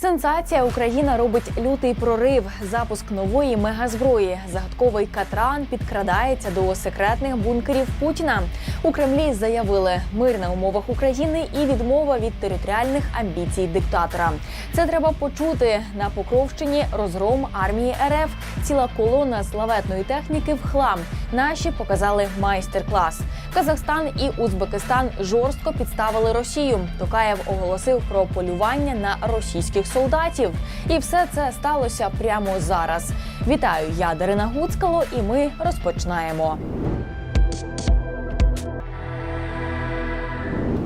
Сенсація Україна робить лютий прорив. Запуск нової мегазброї. Загадковий катран підкрадається до секретних бункерів Путіна. У Кремлі заявили мир на умовах України і відмова від територіальних амбіцій диктатора. Це треба почути на Покровщині. Розгром армії РФ. Ціла колона славетної техніки в хлам. Наші показали майстер-клас. Казахстан і Узбекистан жорстко підставили Росію. Токаєв оголосив про полювання на російських солдатів. І все це сталося прямо зараз. Вітаю, я Дарина Гуцкало, і ми розпочинаємо.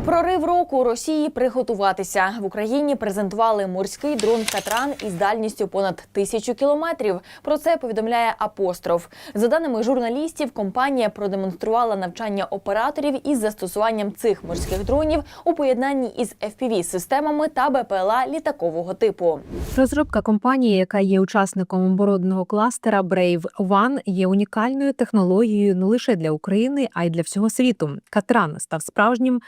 Прорив року Росії приготуватися в Україні. Презентували морський дрон Катран із дальністю понад тисячу кілометрів. Про це повідомляє апостроф. За даними журналістів, компанія продемонструвала навчання операторів із застосуванням цих морських дронів у поєднанні із fpv системами та БПЛА літакового типу. Розробка компанії, яка є учасником оборонного кластера Brave One, є унікальною технологією не лише для України, а й для всього світу. Катран став справжнім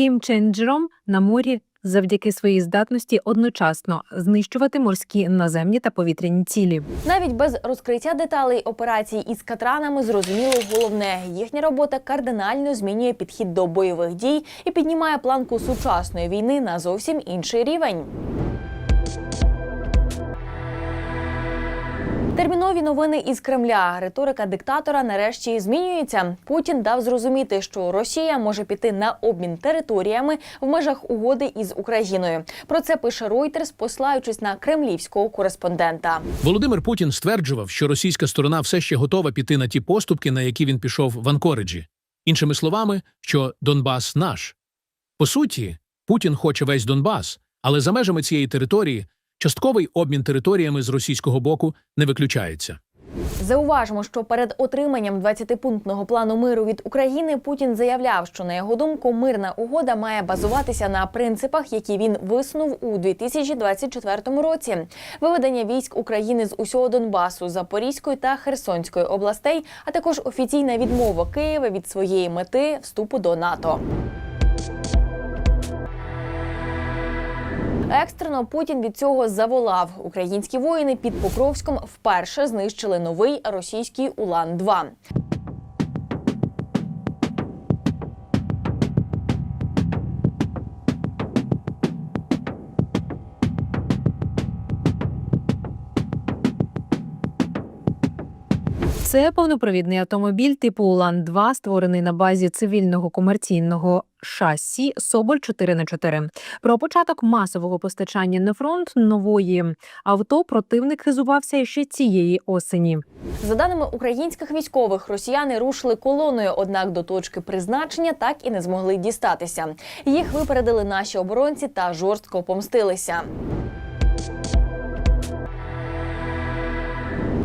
геймченджером на морі завдяки своїй здатності одночасно знищувати морські наземні та повітряні цілі. Навіть без розкриття деталей операцій із катранами зрозуміло головне. Їхня робота кардинально змінює підхід до бойових дій і піднімає планку сучасної війни на зовсім інший рівень. Термінові новини із Кремля. Риторика диктатора нарешті змінюється. Путін дав зрозуміти, що Росія може піти на обмін територіями в межах угоди із Україною. Про це пише Reuters, послаючись на кремлівського кореспондента. Володимир Путін стверджував, що російська сторона все ще готова піти на ті поступки, на які він пішов в Анкориджі. Іншими словами, що Донбас наш. По суті, Путін хоче весь Донбас, але за межами цієї території частковий обмін територіями з російського боку не виключається. Зауважимо, що перед отриманням 20-пунктного плану миру від України Путін заявляв, що на його думку мирна угода має базуватися на принципах, які він висунув у 2024 році: виведення військ України з усього Донбасу, Запорізької та Херсонської областей, а також офіційна відмова Києва від своєї мети вступу до НАТО. Екстрено Путін від цього заволав. Українські воїни під Покровськом вперше знищили новий російський Улан 2 Це повнопровідний автомобіль типу Улан 2 створений на базі цивільного комерційного шасі Соболь 4 х 4 Про початок масового постачання на фронт нової авто противник хизувався ще цієї осені. За даними українських військових, росіяни рушили колоною, однак до точки призначення так і не змогли дістатися. Їх випередили наші оборонці та жорстко помстилися.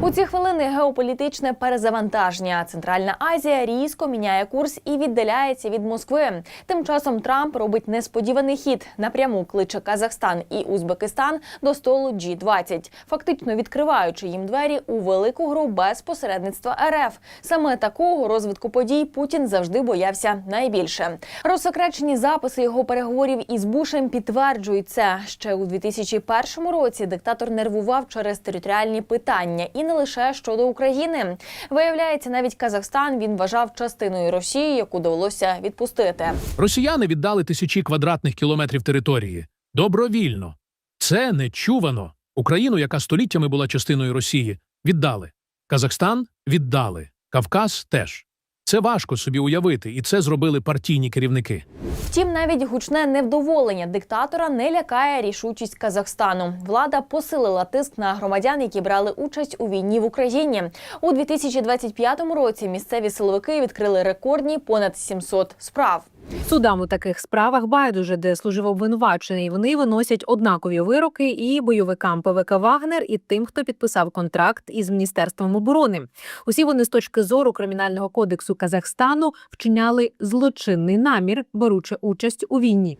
У ці хвилини геополітичне перезавантаження. Центральна Азія різко міняє курс і віддаляється від Москви. Тим часом Трамп робить несподіваний хід. Напряму кличе Казахстан і Узбекистан до столу G20, фактично відкриваючи їм двері у велику гру без посередництва РФ. Саме такого розвитку подій Путін завжди боявся найбільше. Розсекречені записи його переговорів із Бушем підтверджують це. Ще у 2001 році диктатор нервував через територіальні питання і не лише щодо України. Виявляється, навіть Казахстан він вважав частиною Росії, яку довелося відпустити. Росіяни віддали тисячі квадратних кілометрів території. Добровільно. Це нечувано. Україну, яка століттями була частиною Росії, віддали. Казахстан віддали. Кавказ теж. Це важко собі уявити, і це зробили партійні керівники. Втім, навіть гучне невдоволення диктатора не лякає рішучість Казахстану. Влада посилила тиск на громадян, які брали участь у війні в Україні. У 2025 році місцеві силовики відкрили рекордні понад 700 справ. Судам у таких справах байдуже, де служив обвинувачений. Вони виносять однакові вироки і бойовикам ПВК Вагнер, і тим, хто підписав контракт із міністерством оборони. Усі вони з точки зору кримінального кодексу Казахстану вчиняли злочинний намір, беручи участь у війні.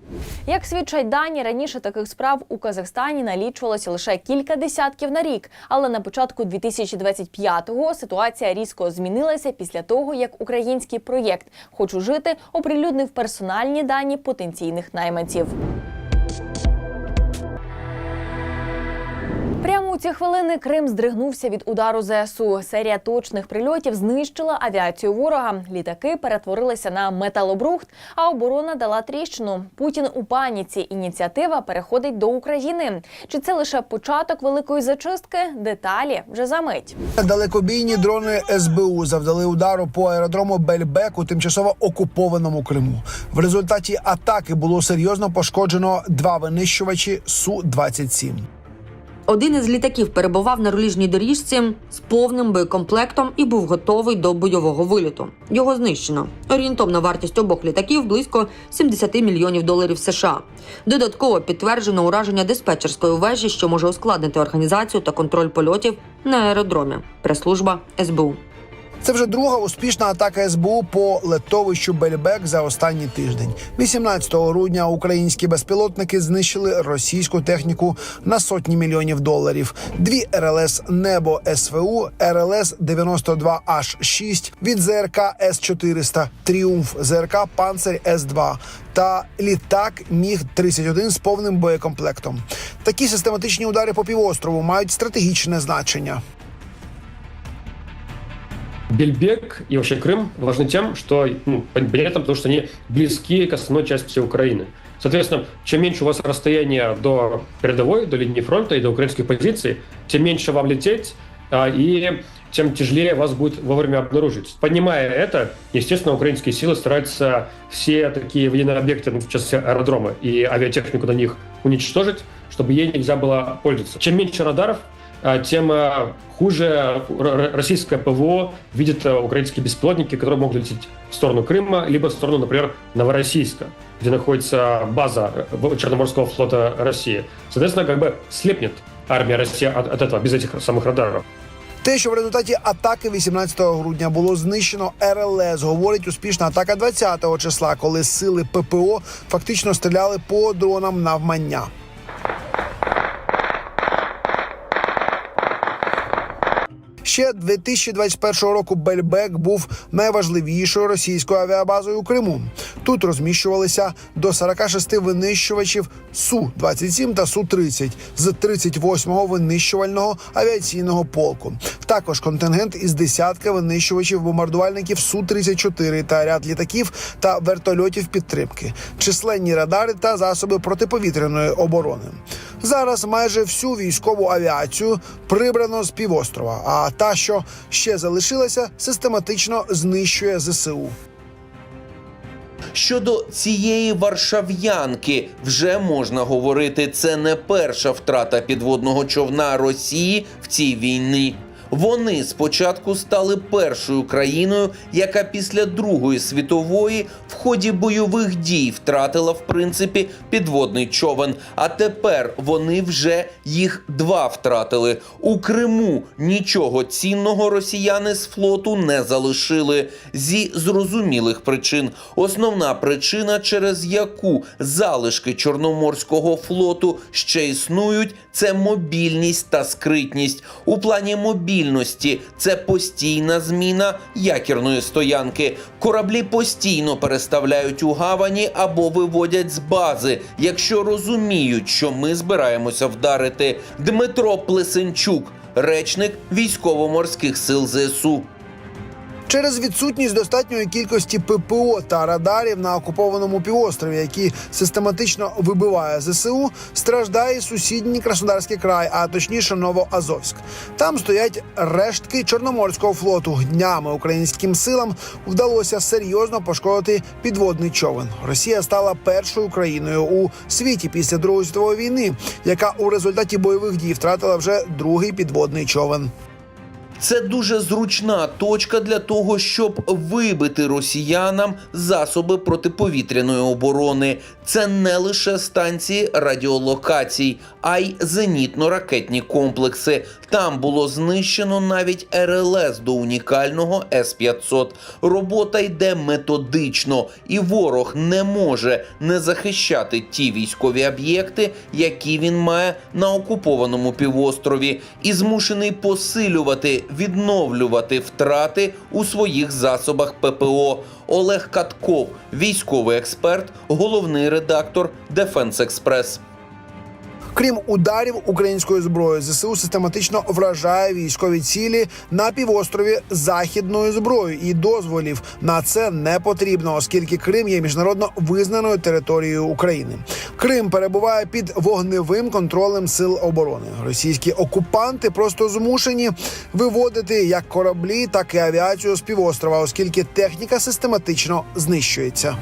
Як свідчать дані, раніше таких справ у Казахстані налічувалося лише кілька десятків на рік. Але на початку 2025-го ситуація різко змінилася після того, як український проєкт Хочу жити оприлюднив персональні дані потенційних найманців. У ці хвилини Крим здригнувся від удару ЗСУ. Серія точних прильотів знищила авіацію ворога. Літаки перетворилися на металобрухт, а оборона дала тріщину. Путін у паніці. Ініціатива переходить до України. Чи це лише початок великої зачистки? Деталі вже за мить. Далекобійні дрони СБУ завдали удару по аеродрому Бельбек у тимчасово окупованому Криму. В результаті атаки було серйозно пошкоджено два винищувачі су 27 Один із літаків перебував на руліжній доріжці з повним боєкомплектом і був готовий до бойового виліту. Його знищено. Орієнтовна вартість обох літаків близько 70 мільйонів доларів США. Додатково підтверджено ураження диспетчерської вежі, що може ускладнити організацію та контроль польотів на аеродромі. Прес-служба СБУ. Це вже друга успішна атака СБУ по летовищу Бельбек за останній тиждень. 18 грудня українські безпілотники знищили російську техніку на сотні мільйонів доларів. Дві РЛС Небо СВУ, РЛС 92 h 6 від ЗРК С 400 Тріумф ЗРК Панцирь С 2 та літак Міг 31 з повним боєкомплектом. Такі систематичні удари по півострову мають стратегічне значення. Бельбек и вообще Крым важны тем, что ну, понятно, потому что они близки к основной части Украины. Соответственно, чем меньше у вас расстояние до передовой, до линии фронта и до украинских позиций, тем меньше вам лететь, а, и тем тяжелее вас будет вовремя обнаружить. Понимая это, естественно, украинские силы стараются все такие военные объекты, ну, в частности аэродромы и авиатехнику на них уничтожить, чтобы ей нельзя было пользоваться. Чем меньше радаров, тем а, хуже р- р- российское ПВО видит а, украинские беспилотники, которые могут лететь в сторону Крыма, либо в сторону, например, Новороссийска, где находится база э, Черноморского флота России. Соответственно, как бы слепнет армия России от, от этого, без этих самых радаров. Те, що в результаті атаки 18 грудня було знищено РЛС, говорить успішна атака 20 числа, коли сили ППО фактично стріляли по дронам навмання. Ще 2021 року Бельбек був найважливішою російською авіабазою у Криму. Тут розміщувалися до 46 винищувачів су 27 та су 30 з 38-го винищувального авіаційного полку. Також контингент із десятка винищувачів бомбардувальників су 34 та ряд літаків та вертольотів підтримки, численні радари та засоби протиповітряної оборони. Зараз майже всю військову авіацію прибрано з півострова. А та, що ще залишилася, систематично знищує ЗСУ. Щодо цієї варшав'янки вже можна говорити, це не перша втрата підводного човна Росії в цій війні. Вони спочатку стали першою країною, яка після Другої світової в ході бойових дій втратила в принципі підводний човен. А тепер вони вже їх два втратили. У Криму нічого цінного росіяни з флоту не залишили зі зрозумілих причин. Основна причина, через яку залишки Чорноморського флоту ще існують, це мобільність та скритність. У плані мобільності це постійна зміна якірної стоянки. Кораблі постійно переставляють у гавані або виводять з бази, якщо розуміють, що ми збираємося вдарити. Дмитро Плесенчук, речник військово-морських сил ЗСУ. Через відсутність достатньої кількості ППО та радарів на окупованому півострові, які систематично вибиває ЗСУ, страждає сусідній Краснодарський край, а точніше Новоазовськ. Там стоять рештки Чорноморського флоту. Днями українським силам вдалося серйозно пошкодити підводний човен. Росія стала першою країною у світі після Другої світової війни, яка у результаті бойових дій втратила вже другий підводний човен. Це дуже зручна точка для того, щоб вибити росіянам засоби протиповітряної оборони. Це не лише станції радіолокацій, а й зенітно-ракетні комплекси. Там було знищено навіть РЛС до унікального С-500. Робота йде методично, і ворог не може не захищати ті військові об'єкти, які він має на окупованому півострові, і змушений посилювати, відновлювати втрати у своїх засобах ППО. Олег Катков, військовий експерт, головний редактор Дефенс Експрес. Крім ударів українською зброєю, ЗСУ систематично вражає військові цілі на півострові західною зброєю, і дозволів на це не потрібно, оскільки Крим є міжнародно визнаною територією України. Крим перебуває під вогневим контролем сил оборони. Російські окупанти просто змушені виводити як кораблі, так і авіацію з півострова, оскільки техніка систематично знищується.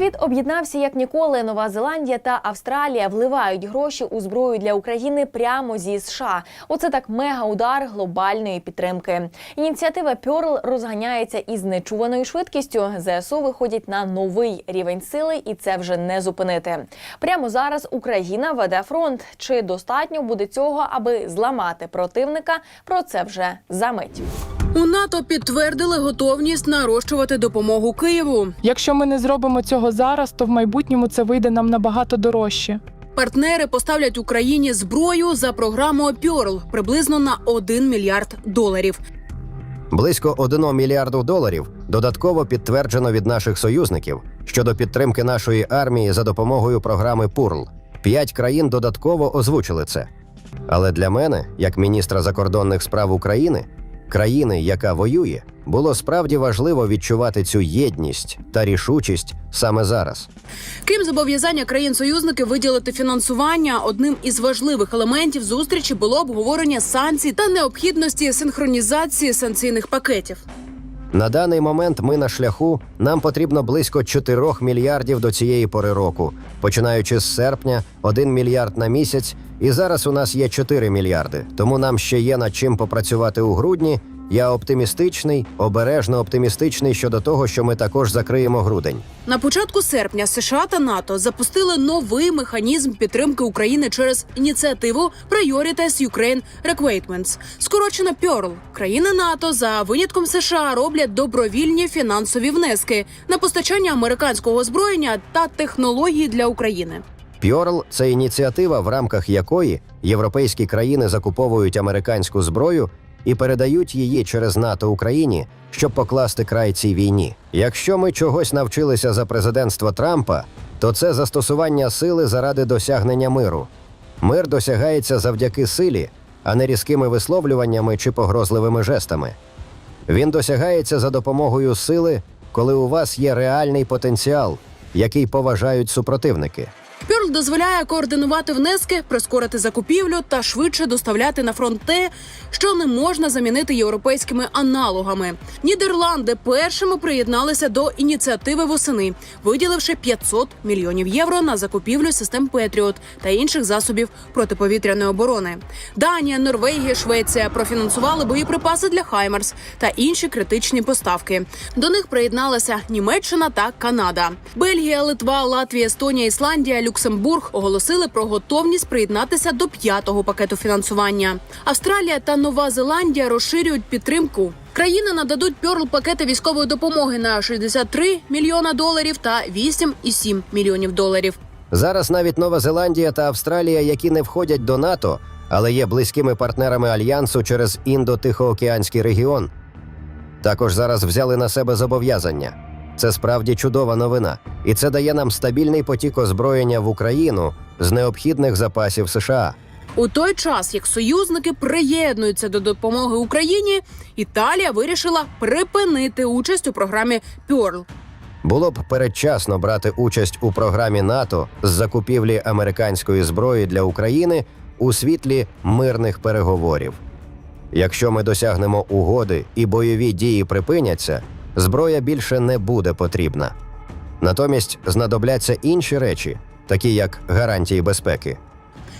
Світ об'єднався як ніколи. Нова Зеландія та Австралія вливають гроші у зброю для України прямо зі США. Оце так мега-удар глобальної підтримки. Ініціатива Pearl розганяється із нечуваною швидкістю. ЗСУ виходять на новий рівень сили, і це вже не зупинити. Прямо зараз Україна веде фронт. Чи достатньо буде цього, аби зламати противника? Про це вже за мить. У НАТО підтвердили готовність нарощувати допомогу Києву. Якщо ми не зробимо цього зараз, то в майбутньому це вийде нам набагато дорожче. Партнери поставлять Україні зброю за програмою Pearl приблизно на 1 мільярд доларів. Близько 1 мільярду доларів додатково підтверджено від наших союзників щодо підтримки нашої армії за допомогою програми ПУРЛ. П'ять країн додатково озвучили це. Але для мене, як міністра закордонних справ України, країни, яка воює, було справді важливо відчувати цю єдність та рішучість саме зараз. Крім зобов'язання країн-союзники виділити фінансування, одним із важливих елементів зустрічі було обговорення санкцій та необхідності синхронізації санкційних пакетів. На даний момент ми на шляху. Нам потрібно близько 4 мільярдів до цієї пори року, починаючи з серпня, 1 мільярд на місяць, і зараз у нас є 4 мільярди. Тому нам ще є над чим попрацювати у грудні. Я оптимістичний, обережно оптимістичний щодо того, що ми також закриємо грудень. На початку серпня США та НАТО запустили новий механізм підтримки України через ініціативу Priorities Ukraine Requatements, скорочено Pearl. Країни НАТО за винятком США роблять добровільні фінансові внески на постачання американського озброєння та технології для України. Пьорл це ініціатива, в рамках якої європейські країни закуповують американську зброю і передають її через НАТО Україні, щоб покласти край цій війні. Якщо ми чогось навчилися за президентства Трампа, то це застосування сили заради досягнення миру. Мир досягається завдяки силі, а не різкими висловлюваннями чи погрозливими жестами. Він досягається за допомогою сили, коли у вас є реальний потенціал, який поважають супротивники. Пюрл дозволяє координувати внески, прискорити закупівлю та швидше доставляти на фронт те, що не можна замінити європейськими аналогами. Нідерланди першими приєдналися до ініціативи восени, виділивши 500 мільйонів євро на закупівлю систем Петріот та інших засобів протиповітряної оборони. Данія, Норвегія, Швеція профінансували боєприпаси для Хаймерс та інші критичні поставки. До них приєдналася Німеччина та Канада. Бельгія, Литва, Латвія, Естонія, Ісландія, Люксембург оголосили про готовність приєднатися до п'ятого пакету фінансування. Австралія та Нова Зеландія розширюють підтримку. Країни нададуть пьорл пакети військової допомоги на 63 мільйона доларів та 8,7 мільйонів доларів. Зараз навіть Нова Зеландія та Австралія, які не входять до НАТО, але є близькими партнерами альянсу через індо-тихоокеанський регіон, також зараз взяли на себе зобов'язання. Це справді чудова новина, і це дає нам стабільний потік озброєння в Україну з необхідних запасів США. У той час, як союзники приєднуються до допомоги Україні, Італія вирішила припинити участь у програмі Пьорл. Було б передчасно брати участь у програмі НАТО з закупівлі американської зброї для України у світлі мирних переговорів. Якщо ми досягнемо угоди і бойові дії припиняться, зброя більше не буде потрібна. Натомість знадобляться інші речі, такі як гарантії безпеки.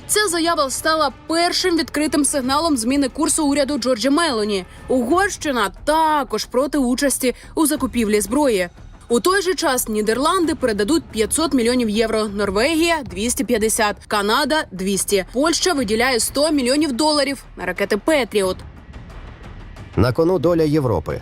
Ця заява стала першим відкритим сигналом зміни курсу уряду Джорджі Мелоні. Угорщина також проти участі у закупівлі зброї. У той же час Нідерланди передадуть 500 мільйонів євро, Норвегія 250, Канада 200. Польща виділяє 100 мільйонів доларів на ракети Петріот. На кону доля Європи.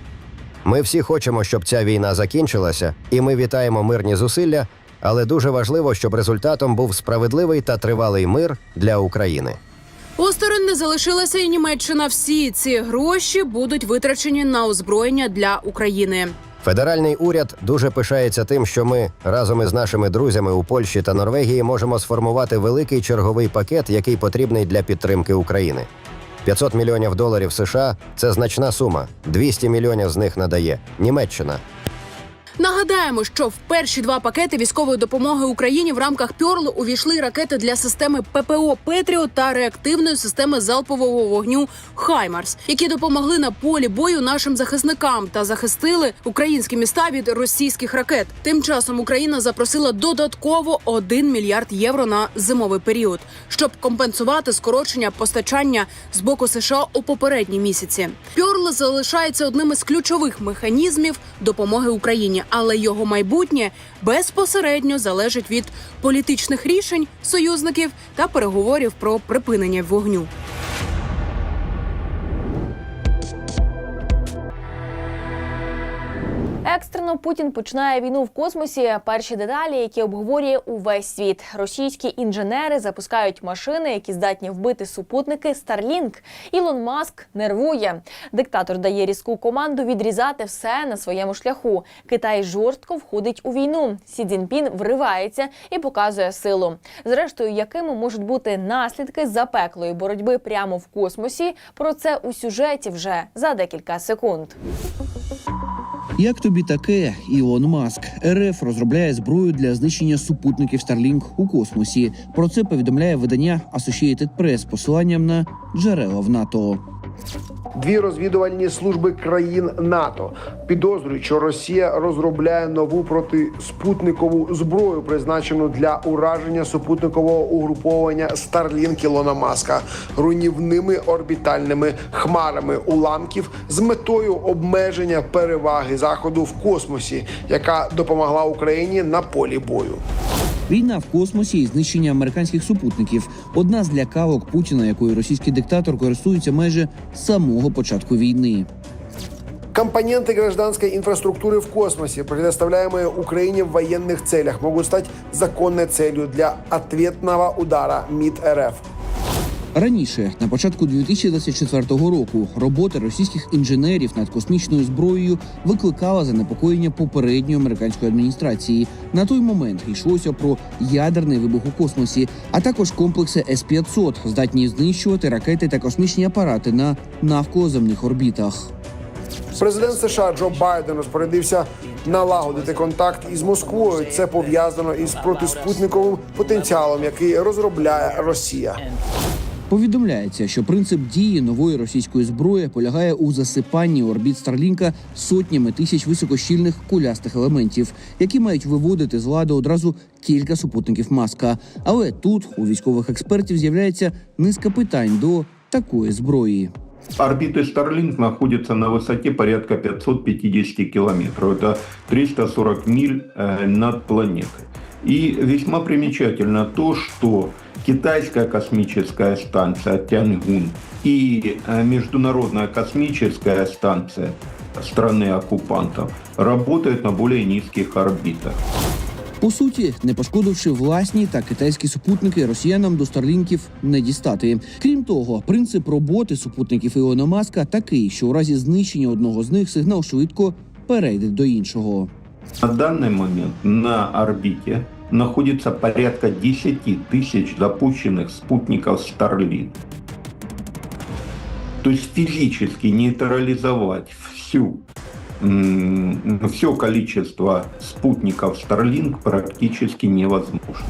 Ми всі хочемо, щоб ця війна закінчилася, і ми вітаємо мирні зусилля, але дуже важливо, щоб результатом був справедливий та тривалий мир для України. Осторонь не залишилася і Німеччина. Всі ці гроші будуть витрачені на озброєння для України. Федеральний уряд дуже пишається тим, що ми разом із нашими друзями у Польщі та Норвегії можемо сформувати великий черговий пакет, який потрібний для підтримки України. 500 мільйонів доларів США це значна сума. 200 мільйонів з них надає Німеччина. Нагадаємо, що в перші два пакети військової допомоги Україні в рамках Пьорл увійшли ракети для системи ППО Петріот та реактивної системи залпового вогню Хаймарс, які допомогли на полі бою нашим захисникам та захистили українські міста від російських ракет. Тим часом Україна запросила додатково 1 мільярд євро на зимовий період, щоб компенсувати скорочення постачання з боку США у попередні місяці. Пьорл залишається одним із ключових механізмів допомоги Україні, але його майбутнє безпосередньо залежить від політичних рішень союзників та переговорів про припинення вогню. Екстрено Путін починає війну в космосі. Перші деталі, які обговорює увесь світ. Російські інженери запускають машини, які здатні вбити супутники Starlink. Ілон Маск нервує. Диктатор дає різку команду відрізати все на своєму шляху. Китай жорстко входить у війну. Сі Цзіньпін вривається і показує силу. Зрештою, якими можуть бути наслідки запеклої боротьби прямо в космосі? Про це у сюжеті вже за декілька секунд. Як тобі таке, Ілон Маск? РФ розробляє зброю для знищення супутників Starlink у космосі. Про це повідомляє видання Associated Press посиланням на джерела в НАТО. Дві розвідувальні служби країн НАТО підозрюють, що Росія розробляє нову протиспутникову зброю, призначену для ураження супутникового угруповання Starlink Ілона Маска руйнівними орбітальними хмарами уламків з метою обмеження переваги заходу в космосі, яка допомогла Україні на полі бою. Війна в космосі і знищення американських супутників одна з лякавок Путіна, якою російський диктатор користується майже з самого початку війни. Компоненты гражданской инфраструктуры в космосе, предоставляемые Украине в военных целях, могут стать законной целью для ответного удара МИД РФ. Раніше, на початку 2024 року, робота російських інженерів над космічною зброєю викликала занепокоєння попередньої американської адміністрації. На той момент йшлося про ядерний вибух у космосі, а також комплекси С-500, здатні знищувати ракети та космічні апарати на навколоземних орбітах. Президент США Джо Байден розпорядився налагодити контакт із Москвою. Це пов'язано із протиспутниковим потенціалом, який розробляє Росія. Повідомляється, що принцип дії нової російської зброї полягає у засипанні орбіт Старлінка сотнями тисяч високощільних кулястих елементів, які мають виводити з ладу одразу кілька супутників маска. Але тут у військових експертів з'являється низка питань до такої зброї. Орбиты Starlink находятся на высоте порядка 550 километров. Это 340 миль э, над планетой. И весьма примечательно то, что китайская космическая станция Тянгун и э, международная космическая станция страны-оккупантов работают на более низких орбитах. По суті, не пошкодивши власні та китайські супутники, росіянам до старлінків не дістати. Крім того, принцип роботи супутників Ілона Маска такий, що у разі знищення одного з них сигнал швидко перейде до іншого. На данный момент на орбите находится порядка 10 тысяч запущенных спутников Starlink. То есть физически нейтрализовать всю все количество спутников Starlink практически невозможно.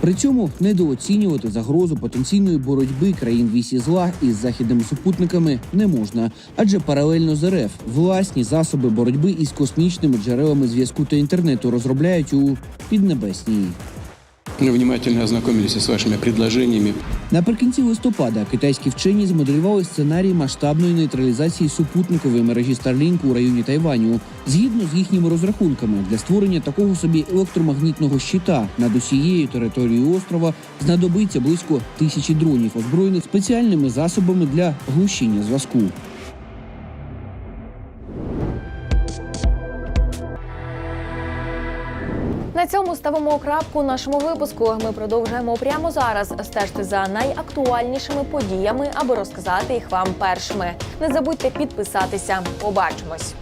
При цьому недооцінювати загрозу потенційної боротьби країн вісі зла із західними супутниками не можна, адже паралельно з РФ власні засоби боротьби із космічними джерелами зв'язку та інтернету розробляють у піднебесній. Внимательно ознакомились с вашими предложениями. Наприкінці листопада китайські вчені змоделювали сценарій масштабної нейтралізації супутникової мережі Starlink у районі Тайваню. Згідно з їхніми розрахунками, для створення такого собі електромагнітного щита над усією територією острова знадобиться близько тисячі дронів, озброєних спеціальними засобами для глушіння зв'язку. Цьому ставимо крапку нашому випуску. Ми продовжуємо прямо зараз Стежте за найактуальнішими подіями, аби розказати їх вам першими. Не забудьте підписатися. Побачимось.